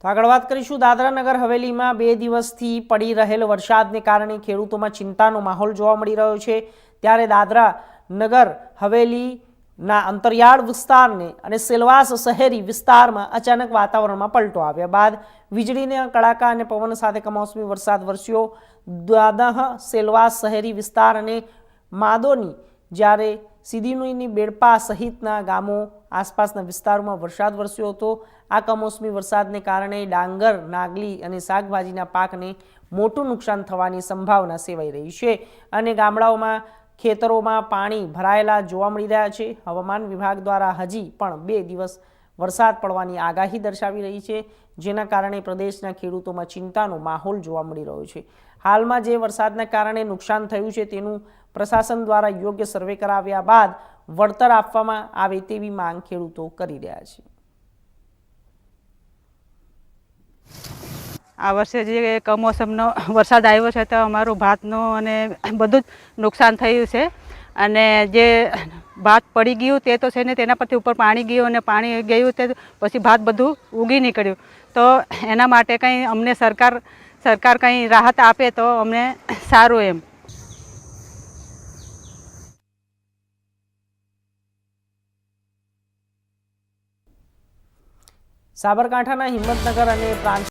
તો આગળ વાત કરીશું દાદરા નગર હવેલીમાં બે દિવસથી પડી રહેલ વરસાદને કારણે ખેડૂતોમાં ચિંતાનો માહોલ જોવા મળી રહ્યો છે. ત્યારે દાદરા નગર હવેલીના અંતરિયાળ વિસ્તારને અને સેલવાસ શહેરી વિસ્તારમાં અચાનક વાતાવરણમાં પલટો આવ્યા બાદ વીજળીના કડાકા અને પવન સાથે કમોસમી વરસાદ વરસ્યો. દાદહ સેલવાસ શહેરી વિસ્તાર અને માદોની જ્યારે સિદ્ધિનુઈની બેડપા સહિતના ગામો આસપાસના વિસ્તારોમાં વરસાદ વરસ્યો હતો. આ કમોસમી વરસાદને કારણે ડાંગર, નાગલી અને શાકભાજીના પાકને મોટું નુકસાન થવાની સંભાવના સેવાઈ રહી છે અને ગામડાઓમાં, ખેતરોમાં પાણી ભરાયેલા જોવા મળી રહ્યા છે. હવામાન વિભાગ દ્વારા હજી પણ બે દિવસ વરસાદ પડવાની આગાહી દર્શાવી રહી છે, જેના કારણે પ્રદેશના ખેડૂતોમાં ચિંતાનો માહોલ જોવા મળી રહ્યો છે. હાલમાં જે વરસાદના કારણે નુકસાન થયું છે, તેનું પ્રશાસન દ્વારા યોગ્ય સર્વે કરાવ્યા બાદ વળતર આપવામાં આવે તેવી માંગ ખેડૂતો કરી રહ્યા છે. આ વર્ષે જે કમોસમનો વરસાદ આવ્યો છે, તો અમારું ભાતનું અને બધું જ નુકસાન થયું છે. અને જે ભાત પડી ગયું તે તો છે ને તેના પરથી ઉપર પાણી ગયું અને પાણી ગયું તે પછી ભાત બધું ઉગી નીકળ્યું. તો એના માટે કંઈ અમને સરકાર સરકાર કંઈ રાહત આપે તો અમને સારું એમ. સાબરકાંઠાના હિંમતનગર અને પ્રાંત